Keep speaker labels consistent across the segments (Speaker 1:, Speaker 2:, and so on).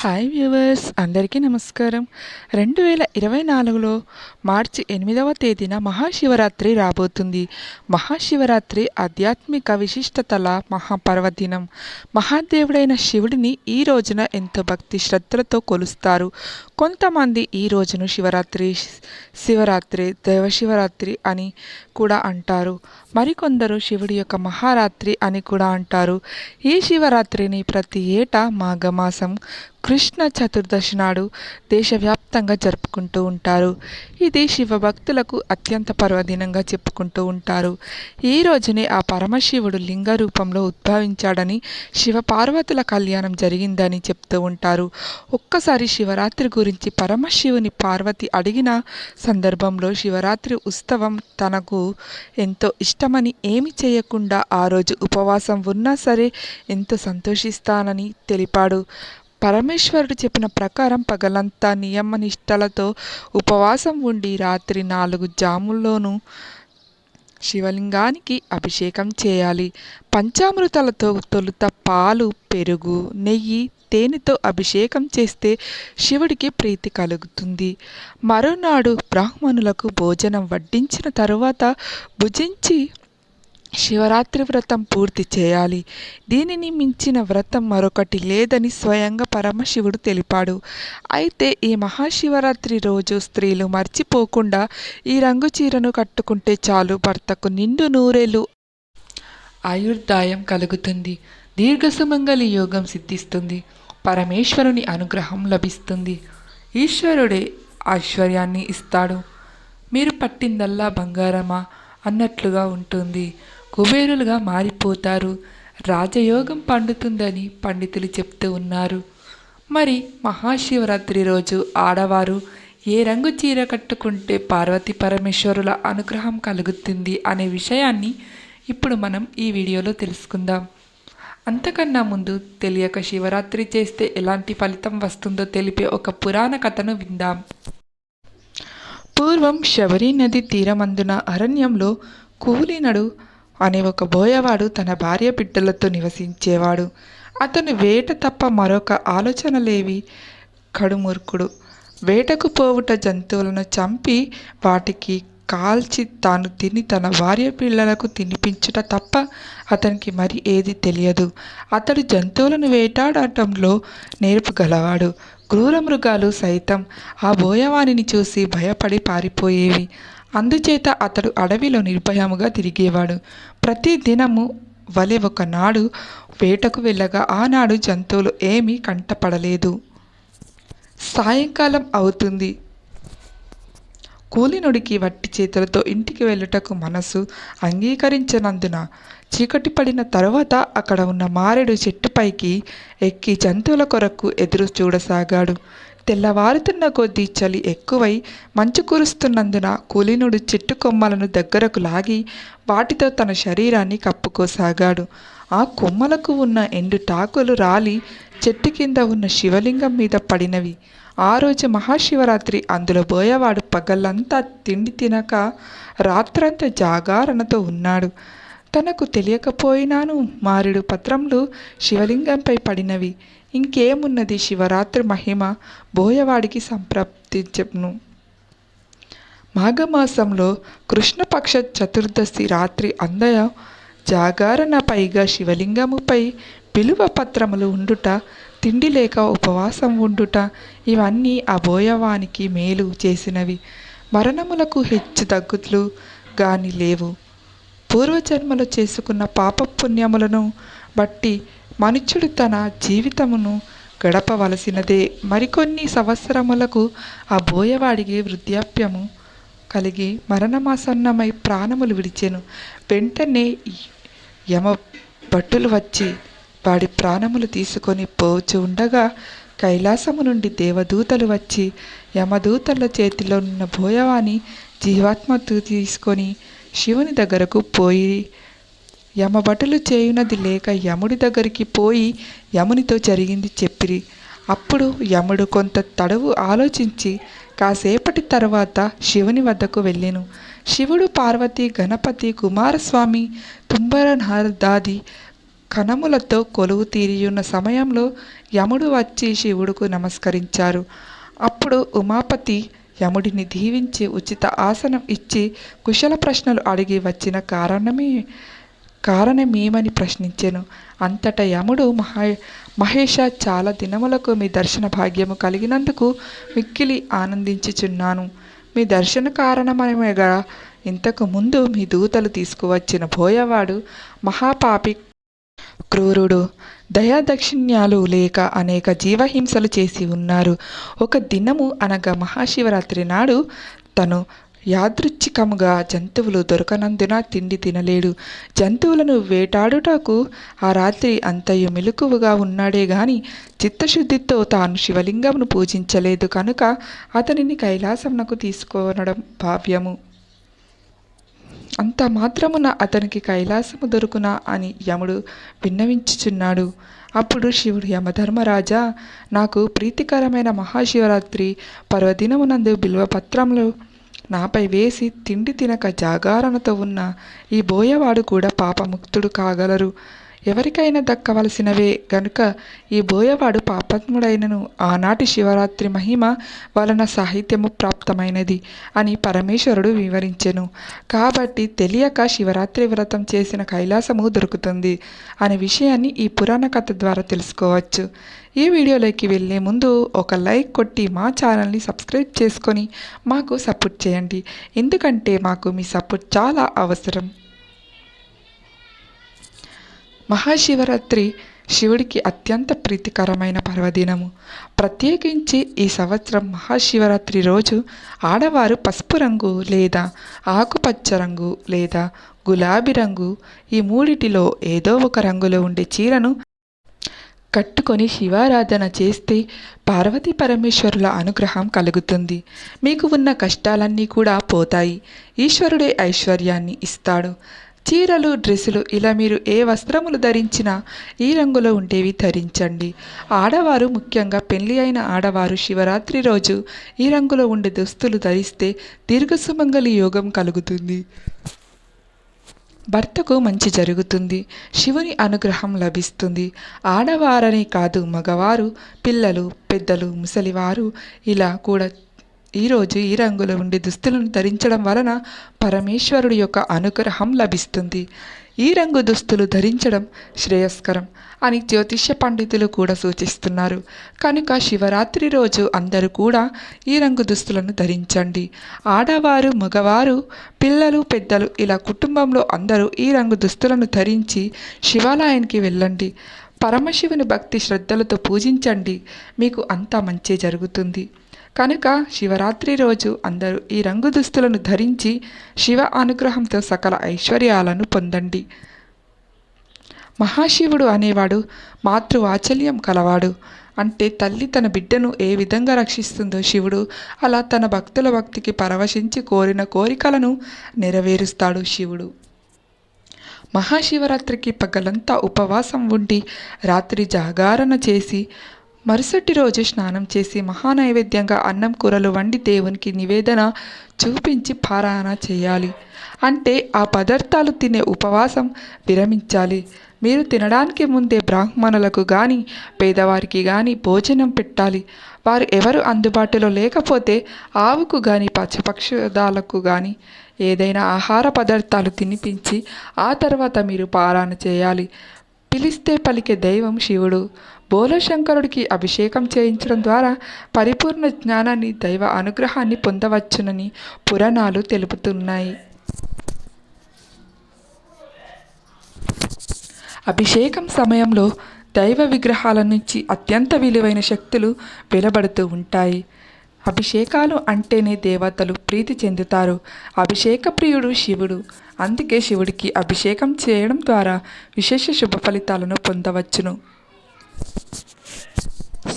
Speaker 1: Hi viewers అందరికీ నమస్కారం. రెండు వేల ఇరవై నాలుగులో మార్చి ఎనిమిదవ తేదీన మహాశివరాత్రి రాబోతుంది. మహాశివరాత్రి ఆధ్యాత్మిక విశిష్టతల మహాపర్వదినం. మహాదేవుడైన శివుడిని ఈ రోజున ఎంతో భక్తి శ్రద్ధలతో కొలుస్తారు. కొంతమంది ఈ రోజును శివరాత్రి శివరాత్రి దైవశివరాత్రి అని కూడా అంటారు. మరికొందరు శివుడి యొక్క మహారాత్రి అని కూడా అంటారు. ఈ శివరాత్రిని ప్రతి ఏటా మాఘమాసం కృష్ణ చతుర్దశి నాడు దేశవ్యాప్తంగా జరుపుకుంటూ ఉంటారు. ఇది శివభక్తులకు అత్యంత పర్వదినంగా చెప్పుకుంటూ ఉంటారు. ఈ రోజునే ఆ పరమశివుడు లింగ రూపంలో ఉద్భవించాడని శివపార్వతుల కళ్యాణం జరిగిందని చెప్తూ ఉంటారు. ఒక్కసారి శివరాత్రి గురించి పరమశివుని పార్వతి అడిగిన సందర్భంలో శివరాత్రి ఉత్సవం తనకు ఎంతో ఇష్టమని ఏమి చేయకుండా ఆ రోజు ఉపవాసం ఉన్నా సరే ఎంతో సంతోషిస్తానని తెలిపాడు. పరమేశ్వరుడు చెప్పిన ప్రకారం పగలంతా నియమ నిష్టలతో ఉపవాసం ఉండి రాత్రి నాలుగు జాముల్లోనూ శివలింగానికి అభిషేకం చేయాలి. పంచామృతాలతో తొలుత పాలు పెరుగు నెయ్యి తేనెతో అభిషేకం చేస్తే శివుడికి ప్రీతి కలుగుతుంది. మరోనాడు బ్రాహ్మణులకు భోజనం వడ్డించిన తరువాత భుజించి శివరాత్రి వ్రతం పూర్తి చేయాలి. దీనిని మించిన వ్రతం మరొకటి లేదని స్వయంగా పరమశివుడు తెలిపాడు. అయితే ఈ మహాశివరాత్రి రోజు స్త్రీలు మర్చిపోకుండా ఈ రంగు చీరను కట్టుకుంటే చాలు భర్తకు నిండు నూరేలు ఆయుర్దాయం కలుగుతుంది. దీర్ఘసుమంగళి యోగం సిద్ధిస్తుంది. పరమేశ్వరుని అనుగ్రహం లభిస్తుంది. ఈశ్వరుడే ఐశ్వర్యాన్ని ఇస్తాడు. మీరు పట్టిందల్లా బంగారమా? అన్నట్లుగా ఉంటుంది. కుబేరులుగా మారిపోతారు. రాజయోగం పండుతుందని పండితులు చెప్తూ ఉన్నారు. మరి మహాశివరాత్రి రోజు ఆడవారు ఏ రంగు చీర కట్టుకుంటే పార్వతి పరమేశ్వరుల అనుగ్రహం కలుగుతుంది అనే విషయాన్ని ఇప్పుడు మనం ఈ వీడియోలో తెలుసుకుందాం. అంతకన్నా ముందు తెలియక శివరాత్రి చేస్తే ఎలాంటి ఫలితం వస్తుందో తెలిపే ఒక పురాణ కథను విందాం. పూర్వం శబరి నది తీరమందున అరణ్యంలో కూలినడు అనే ఒక బోయవాడు తన భార్య బిడ్డలతో నివసించేవాడు. అతను వేట తప్ప మరొక ఆలోచనలేవి. కడుమూర్ఖుడు వేటకు పోవుట జంతువులను చంపి వాటికి కాల్చి తాను తిని తన భార్య పిల్లలకు తినిపించట తప్ప అతనికి మరి ఏది తెలియదు. అతడు జంతువులను వేటాడటంలో నేర్పుగలవాడు క్రూర మృగాలు సైతం ఆ బోయవాణిని చూసి భయపడి పారిపోయేవి. అందుచేత అతడు అడవిలో నిర్భయముగా తిరిగేవాడు. ప్రతి దినము వలె ఒకనాడు వేటకు వెళ్ళగా ఆనాడు జంతువులు ఏమీ కంటపడలేదు. సాయంకాలం అవుతుంది. కూలినుడికి వట్టి చేతులతో ఇంటికి వెళ్ళుటకు మనసు అంగీకరించనందున చీకటి పడిన తరువాత అక్కడ ఉన్న మారేడు చెట్టుపైకి ఎక్కి జంతువుల కొరకు ఎదురు చూడసాగాడు. తెల్లవారుతున్న కొద్దీ చలి ఎక్కువై మంచు కురుస్తున్నందున కూలినుడు చెట్టు కొమ్మలను దగ్గరకు లాగి వాటితో తన శరీరాన్ని కప్పుకోసాగాడు. ఆ కొమ్మలకు ఉన్న ఎండు టాకులు రాలి చెట్టు కింద ఉన్న శివలింగం మీద పడినవి. ఆ రోజు మహాశివరాత్రి అందులో బోయవాడు పగలంతా తిండి తినక రాత్రంతా జాగారణతో ఉన్నాడు. తనకు తెలియకపోయినాను మారుడు పత్రములు శివలింగంపై పడినవి. ఇంకేమున్నది శివరాత్రి మహిమ? బోయవాడికి సంప్రాప్తించను మాఘమాసంలో కృష్ణపక్ష చతుర్దశి రాత్రి అందయ జాగారణ పైగా శివలింగముపై పిలువ పత్రములు ఉండుట తిండి లేక ఉపవాసం ఉండుట ఇవన్నీ ఆ బోయవానికి మేలు చేసినవి. మరణములకు హెచ్చు తగ్గులు గాని లేవు. పూర్వజన్మలు చేసుకున్న పాపపుణ్యములను బట్టి మనుష్యుడు తన జీవితమును గడపవలసినదే. మరికొన్ని సంవత్సరములకు ఆ బోయవాడికి వృద్ధాప్యము కలిగి మరణమాసన్నమై ప్రాణములు విడిచెను. వెంటనే యమ భట్టులు వచ్చి వాడి ప్రాణములు తీసుకొని పోచు ఉండగా కైలాసము నుండి దేవదూతలు వచ్చి యమదూతల చేతిలో ఉన్న బోయవాని జీవాత్మ తీసుకొని శివుని దగ్గరకు పోయి యమభటులు చేయునది లేక యముడి దగ్గరికి పోయి యమునితో జరిగింది చెప్పిరి. అప్పుడు యముడు కొంత తడవు ఆలోచించి కాసేపటి తర్వాత శివుని వద్దకు వెళ్ళెను. శివుడు పార్వతి గణపతి కుమారస్వామి తుంబరనారదాది కణములతో కొలువు తీరియున్న సమయంలో యముడు వచ్చి శివుడుకు నమస్కరించారు. అప్పుడు ఉమాపతి యముడిని దీవించి ఉచిత ఆసనం ఇచ్చి కుశల ప్రశ్నలు అడిగి వచ్చిన కారణమే కారణమేమని ప్రశ్నించెను. అంతటా యముడు మహే మహేష చాలా దినములకు మీ దర్శన భాగ్యము కలిగినందుకు మిక్కిలి ఆనందించుచున్నాను. మీ దర్శన కారణమేగా ఇంతకు ముందు మీ దూతలు తీసుకువచ్చిన భోయవాడు మహాపాపి క్రూరుడు దయాదక్షిణ్యాలు లేక అనేక జీవహింసలు చేసి ఉన్నారు. ఒక దినము అనగా మహాశివరాత్రి నాడు తను యాదృచ్ఛికముగా జంతువులు దొరకనందున తిండి తినలేడు. జంతువులను వేటాడుటకు ఆ రాత్రి అంతయు మెలకువగా ఉన్నాడే గాని చిత్తశుద్ధితో తాను శివలింగమును పూజించలేదు కనుక అతనిని కైలాసమునకు తీసుకొనడం భావ్యము. అంత మాత్రమున అతనికి కైలాసము దొరుకునా అని యముడు విన్నవించుచున్నాడు. అప్పుడు శివుడు యమధర్మరాజా నాకు ప్రీతికరమైన మహాశివరాత్రి పర్వదినమునందు బిల్వపత్రములు నాపై వేసి తిండి తినక జాగారణతో ఉన్న ఈ బోయవాడు కూడా పాపముక్తుడు కాగలరు. ఎవరికైనా దక్కవలసినవే గనుక ఈ బోయవాడు పాపత్ముడైనను ఆనాటి శివరాత్రి మహిమ వలన సాహిత్యము ప్రాప్తమైనది అని పరమేశ్వరుడు వివరించెను. కాబట్టి తెలియక శివరాత్రి వ్రతం చేసిన కైలాసము దొరుకుతుంది అనే విషయాన్ని ఈ పురాణ కథ ద్వారా తెలుసుకోవచ్చు. ఈ వీడియోలోకి వెళ్ళే ముందు ఒక లైక్ కొట్టి మా ఛానల్ని సబ్స్క్రైబ్ చేసుకొని మాకు సపోర్ట్ చేయండి. ఎందుకంటే మాకు మీ సపోర్ట్ చాలా అవసరం. మహాశివరాత్రి శివుడికి అత్యంత ప్రీతికరమైన పర్వదినము. ప్రత్యేకించి ఈ సంవత్సరం మహాశివరాత్రి రోజు ఆడవారు పసుపు రంగు లేదా ఆకుపచ్చ రంగు లేదా గులాబీ రంగు ఈ మూడిటిలో ఏదో ఒక రంగులో ఉండే చీరను కట్టుకొని శివారాధన చేస్తే పార్వతీ పరమేశ్వరుల అనుగ్రహం కలుగుతుంది. మీకు ఉన్న కష్టాలన్నీ కూడా పోతాయి. ఈశ్వరుడే ఐశ్వర్యాన్ని ఇస్తాడు. చీరలు డ్రెస్సులు ఇలా మీరు ఏ వస్త్రములు ధరించినా ఈ రంగులో ఉండేవి ధరించండి. ఆడవారు ముఖ్యంగా పెళ్ళి అయిన ఆడవారు శివరాత్రి రోజు ఈ రంగులో ఉండే దుస్తులు ధరిస్తే దీర్ఘసుమంగళి యోగం కలుగుతుంది. భర్తకు మంచి జరుగుతుంది. శివుని అనుగ్రహం లభిస్తుంది. ఆడవారని కాదు మగవారు పిల్లలు పెద్దలు ముసలివారు ఇలా కూడా ఈరోజు ఈ రంగులో ఉండే దుస్తులను ధరించడం వలన పరమేశ్వరుడి యొక్క అనుగ్రహం లభిస్తుంది. ఈ రంగు దుస్తులు ధరించడం శ్రేయస్కరం అని జ్యోతిష్య పండితులు కూడా సూచిస్తున్నారు. కనుక శివరాత్రి రోజు అందరూ కూడా ఈ రంగు దుస్తులను ధరించండి. ఆడవారు మగవారు పిల్లలు పెద్దలు ఇలా కుటుంబంలో అందరూ ఈ రంగు దుస్తులను ధరించి శివాలయానికి వెళ్ళండి. పరమశివుని భక్తి శ్రద్ధలతో పూజించండి. మీకు అంతా మంచి జరుగుతుంది. కనుక శివరాత్రి రోజు అందరూ ఈ రంగు దుస్తులను ధరించి శివ అనుగ్రహంతో సకల ఐశ్వర్యాలను పొందండి. మహాశివుడు అనేవాడు మాతృవాచల్యం కలవాడు. అంటే తల్లి తన బిడ్డను ఏ విధంగా రక్షిస్తుందో శివుడు అలా తన భక్తుల భక్తికి పరవశించి కోరిన కోరికలను నెరవేరుస్తాడు శివుడు. మహాశివరాత్రికి పగలంతా ఉపవాసం ఉండి రాత్రి జాగారణ చేసి మరుసటి రోజు స్నానం చేసి మహానైవేద్యంగా అన్నం కూరలు వండి దేవునికి నివేదన చూపించి పారాయణ చేయాలి. అంటే ఆ పదార్థాలు తినే ఉపవాసం విరమించాలి. మీరు తినడానికి ముందే బ్రాహ్మణులకు కానీ పేదవారికి కానీ భోజనం పెట్టాలి. వారు ఎవరు అందుబాటులో లేకపోతే ఆవుకు కానీ పశుపక్షాలకు కానీ ఏదైనా ఆహార పదార్థాలు తినిపించి ఆ తర్వాత మీరు పారాయణ చేయాలి. పిలిస్తే పలికే దైవం శివుడు. బోలశంకరుడికి అభిషేకం చేయించడం ద్వారా పరిపూర్ణ జ్ఞానాన్ని దైవ అనుగ్రహాన్ని పొందవచ్చునని పురాణాలు తెలుపుతున్నాయి. అభిషేకం సమయంలో దైవ విగ్రహాల నుంచి అత్యంత విలువైన శక్తులు వెలువడుతూ ఉంటాయి. అభిషేకాలు అంటేనే దేవతలు ప్రీతి చెందుతారు. అభిషేక ప్రియుడు శివుడు. అందుకే శివుడికి అభిషేకం చేయడం ద్వారా విశేష శుభ ఫలితాలను పొందవచ్చును.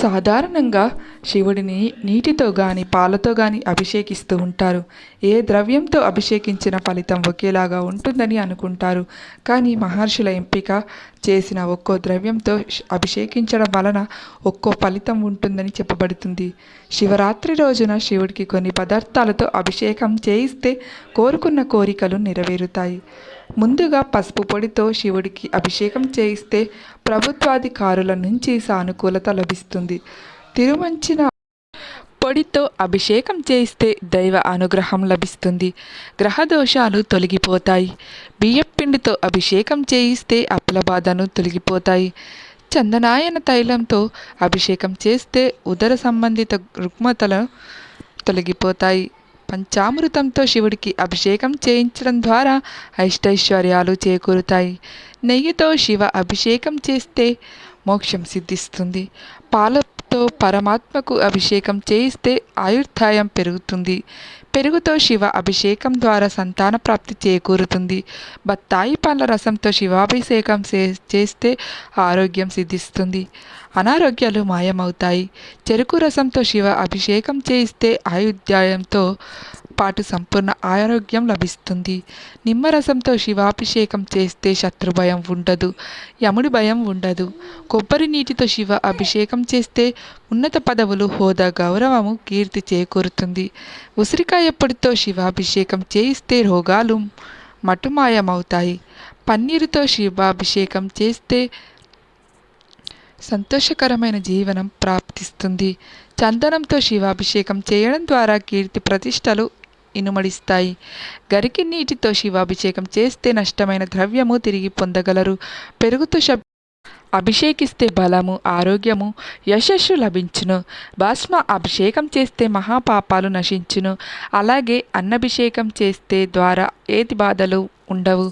Speaker 1: సాధారణంగా శివుడిని నీటితో గాని పాలతో గాని అభిషేకిస్తూ ఉంటారు. ఏ ద్రవ్యంతో అభిషేకించిన ఫలితం ఒకేలాగా ఉంటుందని అనుకుంటారు. కానీ మహర్షుల ఎంపిక చేసిన ఒక్కో ద్రవ్యంతో అభిషేకించడం వలన ఒక్కో ఫలితం ఉంటుందని చెప్పబడుతుంది. శివరాత్రి రోజున శివుడికి కొన్ని పదార్థాలతో అభిషేకం చేయిస్తే కోరుకున్న కోరికలు నెరవేరుతాయి. ముందుగా పసుపు పొడితో శివుడికి అభిషేకం చేయిస్తే ప్రభుత్వాధికారుల నుంచి సానుకూలత లభిస్తుంది. తిరుమంచిన పొడితో అభిషేకం చేయిస్తే దైవ అనుగ్రహం లభిస్తుంది. గ్రహ దోషాలు తొలగిపోతాయి బియ్యపిండితో అభిషేకం చేయిస్తే అప్పుల బాధను తొలగిపోతాయి. చందనాయన తైలంతో అభిషేకం చేస్తే ఉదర సంబంధిత రుగ్మతలు తొలగిపోతాయి. పంచామృతంతో శివుడికి అభిషేకం చేయించడం ద్వారా అష్టైశ్వర్యాలు చేకూరుతాయి. నెయ్యితో శివ అభిషేకం చేస్తే మోక్షం సిద్ధిస్తుంది. పాలతో పరమాత్మకు అభిషేకం చేయిస్తే ఆయుర్దాయం పెరుగుతుంది. పెరుగుతో శివ అభిషేకం ద్వారా సంతాన ప్రాప్తి చేకూరుతుంది. బత్తాయి పండ్ల రసంతో శివాభిషేకం చే- చేస్తే ఆరోగ్యం సిద్ధిస్తుంది. అనారోగ్యాలు మాయమవుతాయి. చెరుకు రసంతో శివ అభిషేకం చేయిస్తే ఆయుధ్యాయంతో పాటు సంపూర్ణ ఆరోగ్యం లభిస్తుంది. నిమ్మరసంతో శివాభిషేకం చేస్తే శత్రు భయం ఉండదు. యముడి భయం ఉండదు. కొబ్బరి నీటితో శివ అభిషేకం చేస్తే ఉన్నత పదవులు హోదా గౌరవము కీర్తి చేకూరుతుంది. ఉసిరికాయ పొడితో శివాభిషేకం చేయిస్తే రోగాలు మటుమాయమవుతాయి. పన్నీరుతో శివాభిషేకం చేస్తే సంతోషకరమైన జీవనం ప్రాప్తిస్తుంది. చందనంతో శివాభిషేకం చేయడం ద్వారా కీర్తి ప్రతిష్టలు ఇనుమడిస్తాయి. గరికి నీటితో శివాభిషేకం చేస్తే నష్టమైన ద్రవ్యము తిరిగి పొందగలరు. పెరుగుతూ శబ్ద అభిషేకిస్తే బలము ఆరోగ్యము యశస్సు లభించును. భస్మ అభిషేకం చేస్తే మహాపాపాలు నశించును. అలాగే అన్నభిషేకం చేస్తే ద్వారా ఏది బాధలు? ఉండవు.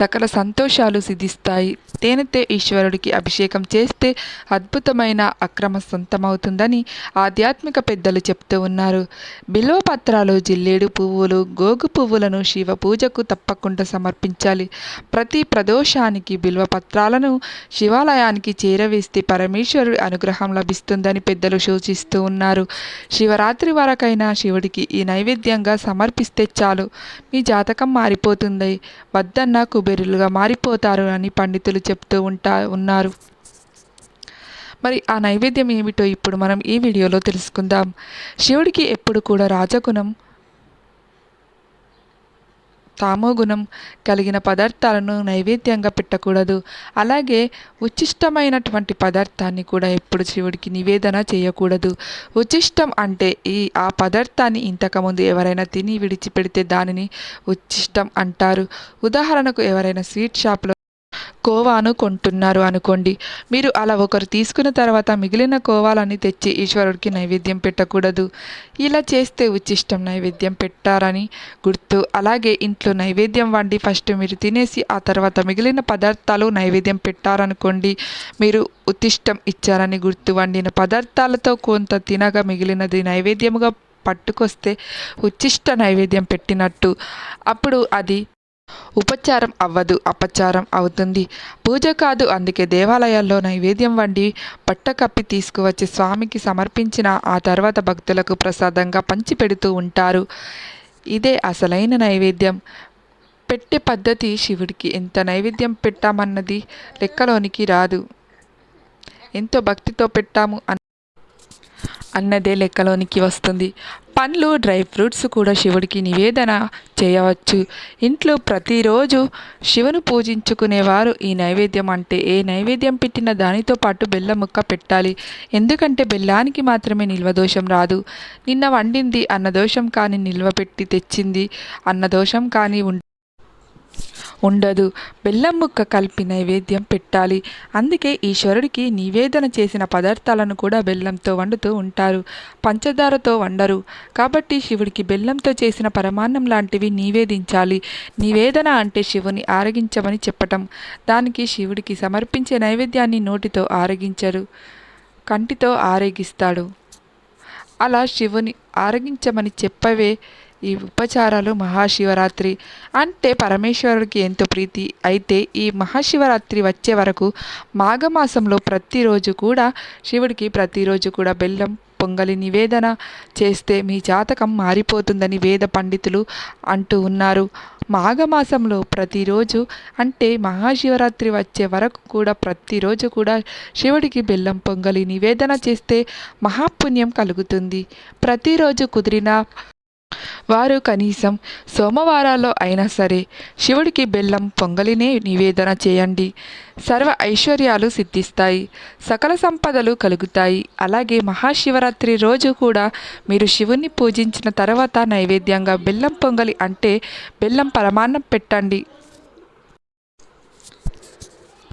Speaker 1: సకల సంతోషాలు సిద్ధిస్తాయి. తేనెతో ఈశ్వరుడికి అభిషేకం చేస్తే అద్భుతమైన అక్రమ సొంతమవుతుందని ఆధ్యాత్మిక పెద్దలు చెప్తూ ఉన్నారు. బిల్వపత్రాలు జిల్లేడు పువ్వులు గోగు పువ్వులను శివ పూజకు తప్పకుండా సమర్పించాలి. ప్రతి ప్రదోషానికి బిల్వపత్రాలను శివాలయానికి చేరవేస్తే పరమేశ్వరుడి అనుగ్రహం లభిస్తుందని పెద్దలు సూచిస్తూ ఉన్నారు. శివరాత్రి వరకైనా శివుడికి ఈ నైవేద్యంగా సమర్పిస్తే చాలు. మీ జాతకం మారిపోతుంది. వద్దన్న కుబేరులుగా మారిపోతారు అని పండితులు చెప్తూ ఉంటా ఉన్నారు. మరి ఆ నైవేద్యం ఏమిటో ఇప్పుడు మనం ఈ వీడియోలో తెలుసుకుందాం. శివుడికి ఎప్పుడు కూడా రాజగుణం తామోగుణం కలిగిన పదార్థాలను నైవేద్యంగా పెట్టకూడదు. అలాగే ఉచిష్టమైనటువంటి పదార్థాన్ని కూడా ఎప్పుడు శివుడికి నివేదన చేయకూడదు. ఉచిష్టం అంటే ఈ ఆ పదార్థాన్ని ఇంతకుముందు ఎవరైనా తిని విడిచిపెడితే దానిని ఉచిష్టం అంటారు. ఉదాహరణకు ఎవరైనా స్వీట్ షాప్లో కోవాను కొంటున్నారు అనుకోండి. మీరు అలా ఒకరు తీసుకున్న తర్వాత మిగిలిన కోవాలని తెచ్చి ఈశ్వరుడికి నైవేద్యం పెట్టకూడదు. ఇలా చేస్తే ఉచ్చిష్టం నైవేద్యం పెట్టారని గుర్తు. అలాగే ఇంట్లో నైవేద్యం వండి ఫస్ట్ మీరు తినేసి ఆ తర్వాత మిగిలిన పదార్థాలు నైవేద్యం పెట్టారనుకోండి మీరు ఉత్తిష్టం ఇచ్చారని గుర్తు. వండిన పదార్థాలతో కొంత తినగా మిగిలినది నైవేద్యముగా పట్టుకొస్తే ఉచ్చిష్ట నైవేద్యం పెట్టినట్టు. అప్పుడు అది ఉపచారం అవ్వదు అపచారం అవుతుంది. పూజ కాదు అందుకే దేవాలయాల్లో నైవేద్యం వండి పట్టకప్పి తీసుకువచ్చి స్వామికి సమర్పించిన ఆ తర్వాత భక్తులకు ప్రసాదంగా పంచి పెడుతూ ఉంటారు. ఇదే అసలైన నైవేద్యం. పెట్టే పద్ధతి శివుడికి. ఎంత నైవేద్యం పెట్టామన్నది లెక్కలోనికి రాదు. ఎంతో భక్తితో పెట్టాము అన్నదే లెక్కలోనికి వస్తుంది. పండ్లు డ్రై ఫ్రూట్స్ కూడా శివుడికి నివేదన చేయవచ్చు. ఇంట్లో ప్రతిరోజు శివుని పూజించుకునేవారు ఈ నైవేద్యం అంటే ఏ నైవేద్యం పెట్టిన దానితో పాటు బెల్లం ముక్క పెట్టాలి. ఎందుకంటే బెల్లానికి మాత్రమే నిల్వ దోషం రాదు. నిన్న వండింది అన్న దోషం కానీ నిల్వ పెట్టి తెచ్చింది అన్న దోషం కానీ ఉం ఉండదు. బెల్లం ముక్క కలిపి నైవేద్యం పెట్టాలి. అందుకే ఈశ్వరుడికి నివేదన చేసిన పదార్థాలను కూడా బెల్లంతో వండుతూ ఉంటారు. పంచదారతో వండరు. కాబట్టి శివుడికి బెల్లంతో చేసిన పరమాన్నం లాంటివి నివేదించాలి. నివేదన అంటే శివుని ఆరగించమని చెప్పటం. దానికి శివుడికి సమర్పించే నైవేద్యాన్ని నోటితో ఆరగించరు. కంటితో ఆరగిస్తాడు. అలా శివుని ఆరగించమని చెప్పవే ఈ ఉపచారాలు మహాశివరాత్రి అంటే పరమేశ్వరుడికి ఎంతో ప్రీతి. అయితే ఈ మహాశివరాత్రి వచ్చే వరకు మాఘమాసంలో ప్రతిరోజు కూడా శివుడికి ప్రతిరోజు కూడా బెల్లం పొంగలి నివేదన చేస్తే మీ జాతకం మారిపోతుందని వేద పండితులు అంటూ ఉన్నారు. మాఘమాసంలో ప్రతిరోజు అంటే మహాశివరాత్రి వచ్చే వరకు కూడా ప్రతిరోజు కూడా శివుడికి బెల్లం పొంగలి నివేదన చేస్తే మహాపుణ్యం కలుగుతుంది. ప్రతిరోజు కుదిరిన వారు కనీసం సోమవారాల్లో అయినా సరే శివుడికి బెల్లం పొంగలినే నివేదన చేయండి. సర్వ ఐశ్వర్యాలు సిద్ధిస్తాయి. సకల సంపదలు కలుగుతాయి. అలాగే మహాశివరాత్రి రోజు కూడా మీరు శివుణ్ణి పూజించిన తర్వాత నైవేద్యంగా బెల్లం పొంగలి అంటే బెల్లం పరమాన్నం పెట్టండి.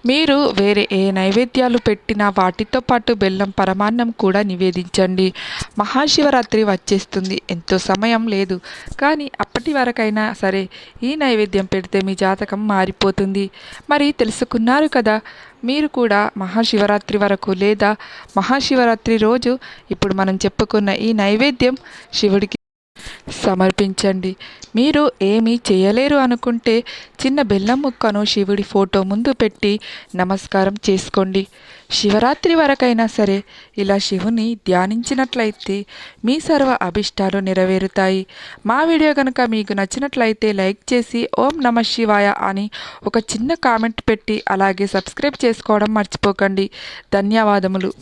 Speaker 1: మీరు వేరే ఏ నైవేద్యాలు పెట్టినా వాటితో పాటు బెల్లం పరమాన్నం కూడా నివేదించండి. మహాశివరాత్రి వచ్చేస్తుంది. ఎంతో సమయం లేదు. కానీ అప్పటి వరకైనా సరే ఈ నైవేద్యం పెడితే మీ జాతకం మారిపోతుంది. మరి తెలుసుకున్నారు కదా మీరు కూడా మహాశివరాత్రి వరకు లేదా మహాశివరాత్రి రోజు ఇప్పుడు మనం చెప్పుకున్న ఈ నైవేద్యం శివుడికి సమర్పించండి. మీరు ఏమీ చేయలేరు అనుకుంటే చిన్న బెల్లం ముక్కను శివుడి ఫోటో ముందు పెట్టి నమస్కారం చేసుకోండి. శివరాత్రి వరకైనా సరే ఇలా శివుని ధ్యానించినట్లయితే మీ సర్వ అభిష్టాలు నెరవేరుతాయి. మా వీడియో కనుక మీకు నచ్చినట్లయితే లైక్ చేసి ఓం నమ శివాయ అని ఒక చిన్న కామెంట్ పెట్టి అలాగే సబ్స్క్రైబ్ చేసుకోవడం మర్చిపోకండి. ధన్యవాదములు.